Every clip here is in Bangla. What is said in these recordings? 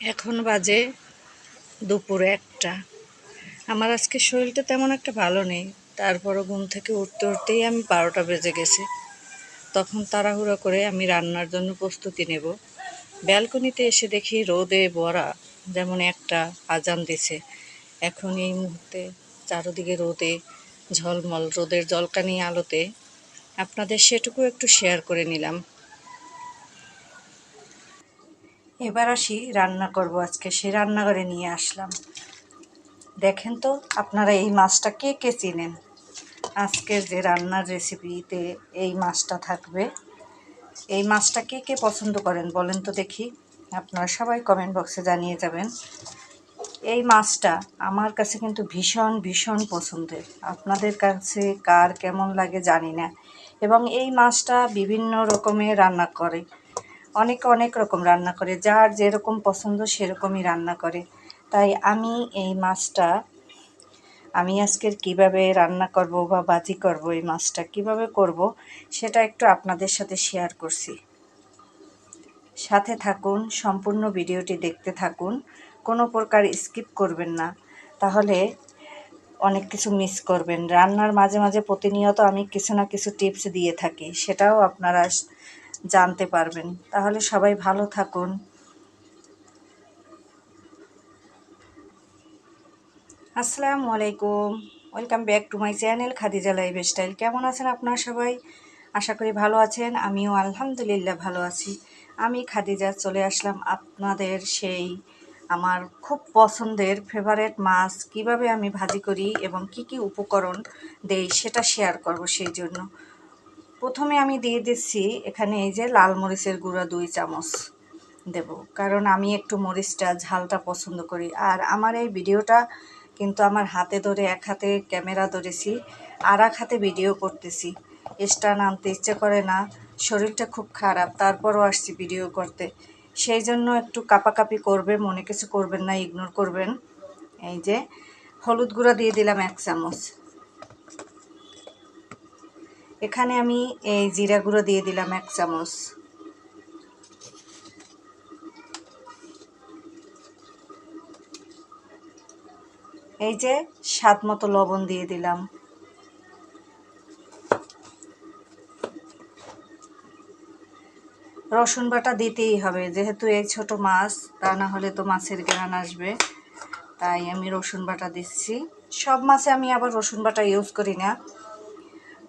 এখন বাজে দুপুর একটা। আমার আজকে শরীরটা তেমন একটা ভালো নেই। তারপরও ঘুম থেকে উঠতে উঠতেই আমি বারোটা বেজে গেছে। তখন তাড়াহুড়ো করে আমি রান্নার জন্য প্রস্তুতি নেব। ব্যালকনিতে এসে দেখি রোদে বড়া যেমন একটা আজান দিছে। এখন এই মুহূর্তে চারদিকে রোদে ঝলমল, রোদের জলকানি আলোতে। আপনাদের সেটুকু একটু শেয়ার করে নিলাম। এবার আসি রান্না করব আজকে সে রান্নাঘরে নিয়ে আসলাম। দেখেন তো, আপনারা এই মাছটা কে কে চিনেন? আজকের যে রান্নার রেসিপিতে এই মাছটা থাকবে। এই মাছটা কে কে পছন্দ করেন বলেন তো দেখি। আপনারা সবাই কমেন্ট বক্সে জানিয়ে যাবেন। এই মাছটা আমার কাছে কিন্তু ভীষণ ভীষণ পছন্দের। আপনাদের কাছে কার কেমন লাগে জানি না। এবং এই মাছটা বিভিন্ন রকমের রান্না করে। অনেক অনেক রকম রান্না করে, যার যেরকম পছন্দ সেরকমই রান্না করে। তাই আমি এই মাছটা, আমি আজকের কীভাবে রান্না করব বা বাজি করব এই মাছটা, কীভাবে করব, সেটা একটু আপনাদের সাথে শেয়ার করছি। সাথে থাকুন, সম্পূর্ণ ভিডিওটি দেখতে থাকুন, কোনো প্রকার স্কিপ করবেন না। তাহলে অনেক কিছু মিস করবেন। রান্নার মাঝে মাঝে প্রতিনিয়ত আমি কিছু না কিছু টিপস দিয়ে থাকি, সেটাও আপনারা জানতে পারবেন। তাহলে সবাই ভালো থাকুন। আসসালামু আলাইকুম। Welcome back to my channel Khadija lifestyle. কেমন আছেন আপনারা সবাই? আশা করি ভালো আছেন। আমিও আলহামদুলিল্লাহ ভালো আছি। আমি খাদিজা চলে আসলাম আপনাদের সেই আমার খুব পছন্দের ফেভারেট মাছ, কীভাবে আমি ভাজি করি এবং কি কি উপকরণ দেই সেটা শেয়ার করব সেই জন্য। প্রথমে আমি দিয়ে দিচ্ছি এখানে এই যে লাল মরিচের গুঁড়া দুই চামচ দেব। কারণ আমি একটু মরিচটা, ঝালটা পছন্দ করি। আর আমার এই ভিডিওটা কিন্তু আমার হাতে ধরে, এক হাতে ক্যামেরা ধরেছি, আর এক হাতে ভিডিও করতেছি। স্টান আনতে ইচ্ছে করে না, শরীরটা খুব খারাপ, তারপরও আসছি ভিডিও করতে। সেই জন্য একটু কাপাকাপি করবে মনে কিছু করবেন না ইগনোর করবেন। এই যে হলুদ গুঁড়া দিয়ে দিলাম এক চামচ। এখানে আমি এই জিরা গুঁড়ো দিয়ে দিলাম এক চামচ। এই যে স্বাদ মতো লবণ দিয়ে দিলাম। রসুন বাটা দিতেই হবে, যেহেতু এই ছোট মাছ, তা না হলে তো মাছের গ্রান আসবে। তাই আমি রসুন বাটা দিচ্ছি। সব মাছে আমি আবার রসুন বাটা ইউজ করি না।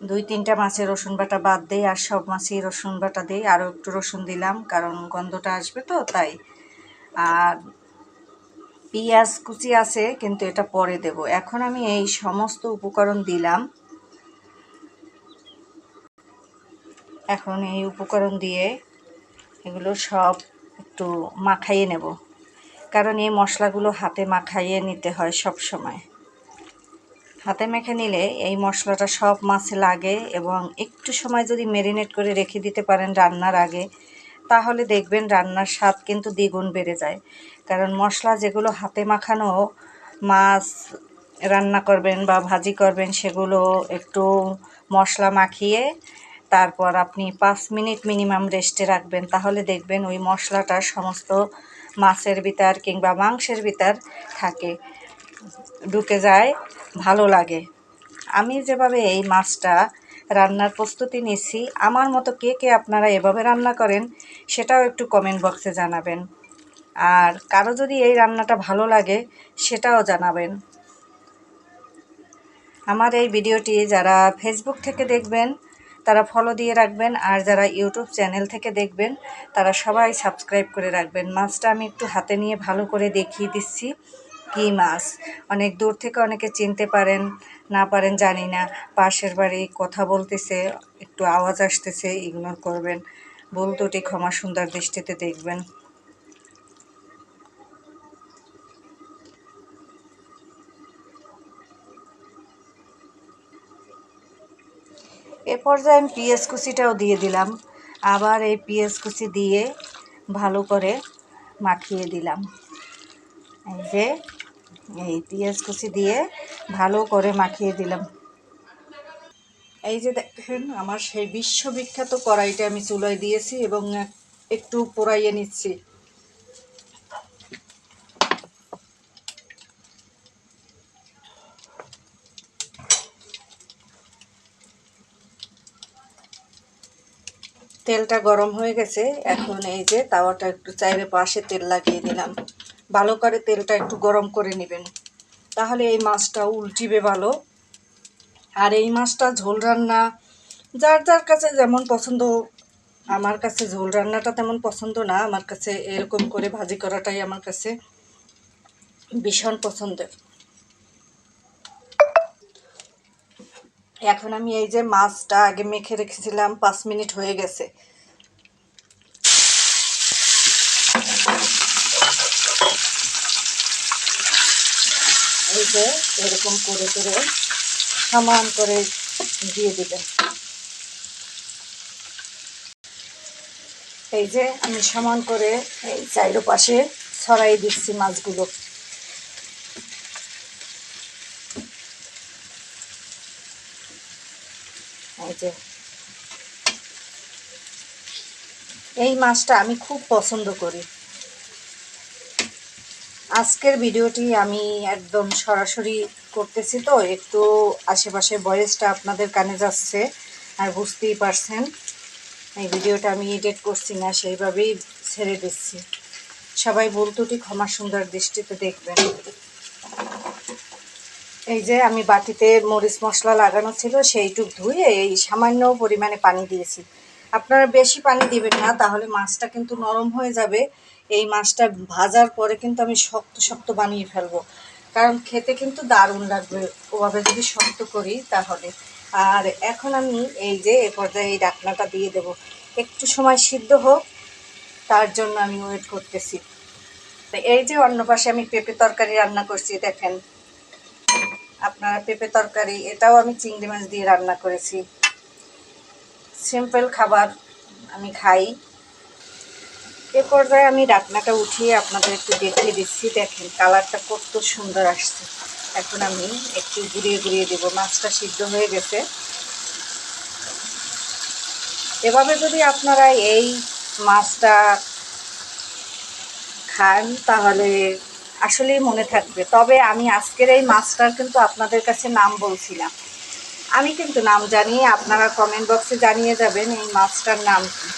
দুই তিনটা মাছে রসুন বাটা বাদ দিই আর সব মাছেই রসুন বাটা দিই। আরও একটু রসুন দিলাম, কারণ গন্ধটা আসবে তো, তাই। আর পেঁয়াজ কুচি আছে, কিন্তু এটা পরে দেব। এখন আমি এই সমস্ত উপকরণ দিলাম। এখন এই উপকরণ দিয়ে এগুলো সব একটু মাখাইয়ে নেব। কারণ এই মশলাগুলো হাতে মাখাইয়ে নিতে হয় সব সময়। হাতে মেখে নিলে এই মশলাটা সব মাছে লাগে এবং একটু সময় যদি ম্যারিনেট করে রেখে দিতে পারেন রান্নার আগে, তাহলে দেখবেন রান্নার স্বাদ কিন্তু দ্বিগুণ বেড়ে যায়। কারণ মশলা যেগুলো হাতে মাখানো, মাছ রান্না করবেন বা ভাজি করবেন, সেগুলো একটু মশলা মাখিয়ে তারপর আপনি পাঁচ মিনিট মিনিমাম রেস্টে রাখবেন। তাহলে দেখবেন ওই মশলাটা সমস্ত মাছের ভিতর কিংবা মাংসের ভিতর থাকে। ঢুকে যায়, ভালো লাগে। আমি যেভাবে এই মাছটা রান্নার প্রস্তুতি নিচ্ছি, আমার মতো কে কে আপনারা এভাবে রান্না করেন, সেটাও একটু কমেন্ট বক্সে জানাবেন। আর কারও যদি এই রান্নাটা ভালো লাগে, সেটাও জানাবেন। আমার এই ভিডিওটি যারা ফেসবুক থেকে দেখবেন, তারা ফলো দিয়ে রাখবেন, আর যারা ইউটিউব চ্যানেল থেকে দেখবেন, তারা সবাই সাবস্ক্রাইব করে রাখবেন। মাছটা আমি একটু হাতে নিয়ে ভালো করে দেখিয়ে দিচ্ছি। কী মাছ? অনেক দূর থেকে অনেকে চিনতে পারেন, না পারেন জানি না। পাশের বাড়ি কথা বলতেছে, একটু আওয়াজ আসতেছে ইগনোর করবেন। ভুল দুটি ক্ষমা সুন্দর দৃষ্টিতে দেখবেন। এ পর্যায়ে আমি পিঁয়াজ কুচিটাও দিয়ে দিলাম। আবার এই পিঁয়াজ কুচি দিয়ে ভালো করে মাখিয়ে দিলাম। এই যে এই পেঁয়াজ কুচি দিয়ে ভালো করে মাখিয়ে দিলাম। এই যে দেখেন, আমার সেই বিশ্ববিখ্যাত কড়াইটা আমি চুলায় দিয়েছি এবং একটু পোড়াইয়ে নিচ্ছি। তেলটা গরম হয়ে গেছে। এখন এই যে তাওয়াটা একটু চাইরে পাশে তেল লাগিয়ে দিলাম। ভালো করে তেলটা একটু গরম করে নেবেন। তাহলে এই মাছটা উল্টিবে ভালো। আর এই মাছটা ঝোল রান্না, যার যার কাছে যেমন পছন্দ, আমার কাছে ঝোল রান্নাটা তেমন পছন্দ না। আমার কাছে এরকম করে ভাজি করাটাই আমার কাছে ভীষণ পছন্দের। এখন আমি এই যে মাছটা আগে মেখে রেখেছিলাম, পাঁচ মিনিট হয়ে গেছে। এই যে এরকম করে করে সমান করে দিয়ে দিবেন। এই যে আমি সমান করে এই চাইরো পাশে ছড়াই দিচ্ছি মাছগুলো। এই যে এই মাছটা আমি খুব পছন্দ করি। আজকের ভিডিওটি আমি একদম সরাসরি করতেছি তো, একটু আশেপাশে ভয়েসটা আপনাদের কানে যাচ্ছে, আর বুঝতেই পারছেন। এই ভিডিওটা আমি এডিট করছি না, সেইভাবেই ছেড়ে দিচ্ছি। সবাই বলতুটি ক্ষমা সুন্দর দৃষ্টিতে দেখবেন। এই যে আমি বাটিতে মরিচ মশলা লাগানো ছিল, সেইটুক ধুয়ে এই সামান্য পরিমাণে পানি দিয়েছি। আপনারা বেশি পানি দিবেন না, তাহলে মাছটা কিন্তু নরম হয়ে যাবে এই মাছটা ভাজার পরে কিন্তু আমি শক্ত শক্ত বানিয়ে ফেলব। কারণ খেতে কিন্তু দারুণ লাগবে। ওভাবে যদি শক্ত করি তাহলে। আর এখন আমি এই যে এ পর্যায়ে এই ডাকনাটা দিয়ে দেব। একটু সময় সিদ্ধ হোক, তার জন্য আমি ওয়েট করতেছি। এই যে অন্য পাশে আমি পেঁপে তরকারি রান্না করছি, দেখেন। আপনারা পেঁপে তরকারি, এটাও আমি চিংড়ি মাছ দিয়ে রান্না করেছি। সিম্পল খাবার আমি খাই। এ পর্যায়ে আমি ডাকনাটা উঠিয়ে আপনাদের একটু দেখিয়ে দিচ্ছি। দেখেন, কালারটা কত সুন্দর আসছে। এখন আমি একটু ঘুরিয়ে ঘুরিয়ে দেবো। মাছটা সিদ্ধ হয়ে গেছে। এভাবে যদি আপনারা এই মাছটা খান, তাহলে আসলেই মনে থাকবে। তবে আমি আজকের এই মাছটার কিন্তু আপনাদের কাছে নাম বলছিলাম। আমি কিন্তু নাম জানিয়ে আপনারা কমেন্ট বক্সে জানিয়ে যাবেন এই মাছটার নাম কী।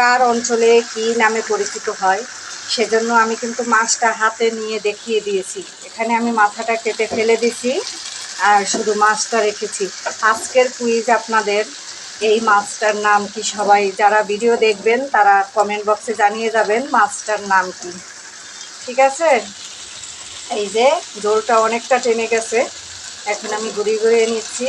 কার অঞ্চলে কি নামে পরিচিত হয়, সেজন্য আমি কিন্তু মাছটা হাতে নিয়ে দেখিয়ে দিয়েছি। এখানে আমি মাথাটা কেটে ফেলে দিছি আর শুধু মাছটা রেখেছি। আজকের কুইজ আপনাদের এই মাছটার নাম কি সবাই যারা ভিডিও দেখবেন, তারা কমেন্ট বক্সে জানিয়ে যাবেন মাছটার নাম কি। ঠিক আছে? এই যে জোলটা অনেকটা টেনে গেছে। এখন আমি ঘুরিয়ে ঘুরিয়ে নিচ্ছি।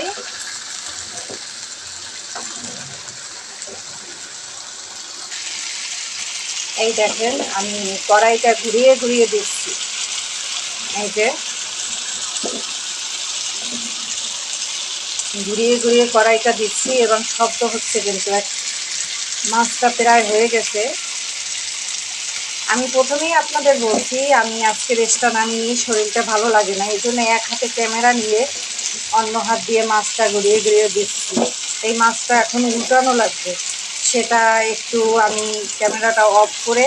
এই দেখেন, আমি কড়াইটা ঘুরিয়ে ঘুরিয়ে দিচ্ছি। এই যে, ঘুরিয়ে ঘুরিয়ে কড়াইটা দিচ্ছি এবং শব্দ হচ্ছে কিন্তু মাছটা প্রায় হয়ে গেছে। আমি প্রথমেই আপনাদের বলছি, আমি আজকে রেস্টটা না নিয়ে শরীরটা ভালো লাগে না, এই জন্য এক হাতে ক্যামেরা নিয়ে অন্য হাত দিয়ে মাছটা ঘুরিয়ে ঘুরিয়ে দিচ্ছি। এই মাছটা এখন উল্টানো লাগবে। সেটা একটু আমি ক্যামেরাটা অফ করে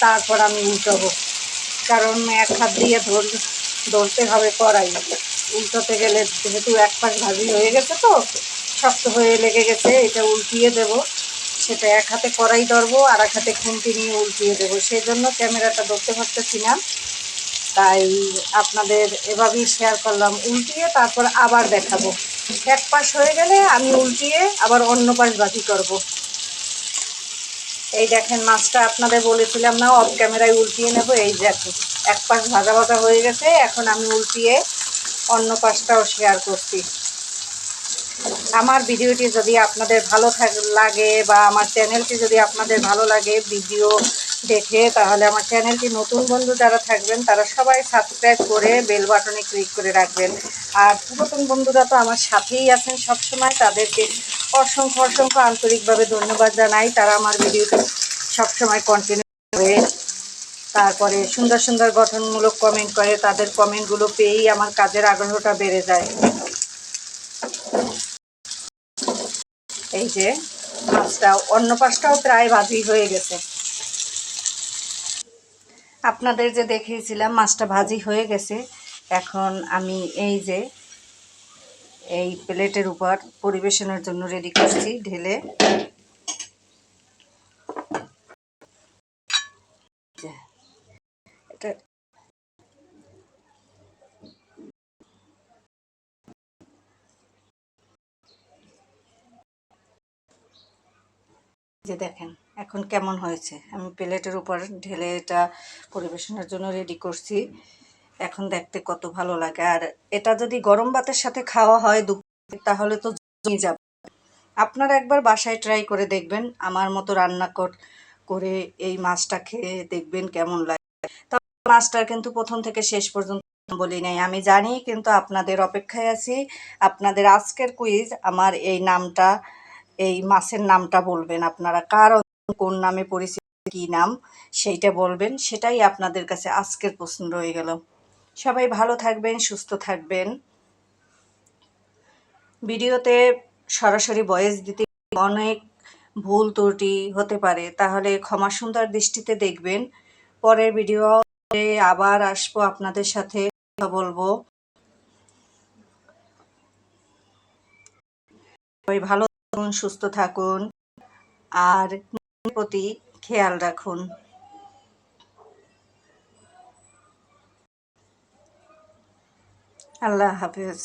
তারপর আমি উল্টাবো। কারণ এক হাত দিয়ে ধর, ধরতে হবে কড়াই। উল্টোতে গেলে যেহেতু এক পাশ ভাজি হয়ে গেছে তো, শক্ত হয়ে লেগে গেছে, এটা উল্টিয়ে দেব। সেটা এক হাতে কড়াই ধরবো আর এক হাতে খুন্তি নিয়ে উল্টিয়ে দেবো। সেই জন্য ক্যামেরাটা ধরতে পারতেছি না। তাই আপনাদের এভাবেই শেয়ার করলাম। উল্টিয়ে তারপর আবার দেখাবো। এক পাশ হয়ে গেলে আমি উল্টিয়ে আবার অন্য পাশ বাকি করব। এই দেখেন, মাছটা আপনাদের বলেছিলাম না অফ ক্যামেরায় উল্টিয়ে নেব। এই দেখো এক পাশ ভাজা ভাজা হয়ে গেছে। এখন আমি উল্টিয়ে অন্য পাশটাও শেয়ার করছি। আমার ভিডিওটি যদি আপনাদের ভালো লাগে বা আমার চ্যানেলটি যদি আপনাদের ভালো লাগে ভিডিও দেখে তাহলে আমার চ্যানেলটি নতুন বন্ধু যারা থাকবেন, তারা সবাই সাবস্ক্রাইব করে বেল বাটনে ক্লিক করে রাখবেন। আর পুরাতন বন্ধুরা তো আমার সাথেই আছেন সবসময়, তাদেরকে অসংখ্য অসংখ্য আন্তরিকভাবে ধন্যবাদ জানাই। তারা আমার ভিডিওটি সবসময় কন্টিনিউ করে, তারপরে সুন্দর সুন্দর গঠনমূলক কমেন্ট করে, তাদের কমেন্টগুলো পেয়েই আমার কাজের আগ্রহটা বেড়ে যায়। এই যে, মাছটাও, অন্য পাশটাও প্রায় ভাজি হয়ে গেছে। আপনাদের যে দেখিয়েছিলাম, মাছটা ভাজি হয়ে গেছে। এখন আমি এই যে এই প্লেটের উপর পরিবেশনের জন্য রেডি করছি ঢেলে। এটা যে দেখেন। এখন কেমন হয়েছে? আমি প্লেটের উপর ঢেলে এটা পরিবেশনের জন্য রেডি করছি। এখন দেখতে কত ভালো লাগে। আর এটা যদি গরম ভাতের সাথে খাওয়া হয় দুপুরে, তাহলে তো জমে যাবে। আপনারা একবার বাসায় ট্রাই করে দেখবেন। আমার মতো রান্না কর- এই মাছটা খেয়ে দেখবেন কেমন লাগে। তবে মাছটা কিন্তু প্রথম থেকে শেষ পর্যন্ত বলি নাই। আমি জানি, কিন্তু আপনাদের অপেক্ষায় আছি। আপনাদের আজকের কুইজ আমার এই নামটা, এই মাছের নামটা বলবেন আপনারা। কার অঞ্চলে কোন নামে পরিচিত, কি নাম, সেইটা বলবেন, সেটাই আপনাদের কাছে আজকের প্রশ্ন রয়ে গেল। সবাই ভালো থাকবেন, সুস্থ থাকবেন। ভিডিওতে সরাসরি ভয়েস দিতে অনেক ভুল ত্রুটি হতে পারে, তাহলে ক্ষমা সুন্দর দৃষ্টিতে দেখবেন। পরের ভিডিও আবার আসব আপনাদের সাথে, কথা বলব। সবাই ভালো থাকুন, সুস্থ থাকুন। আর প্রতি খেয়াল রাখুন। আল্লাহ হাফেজ।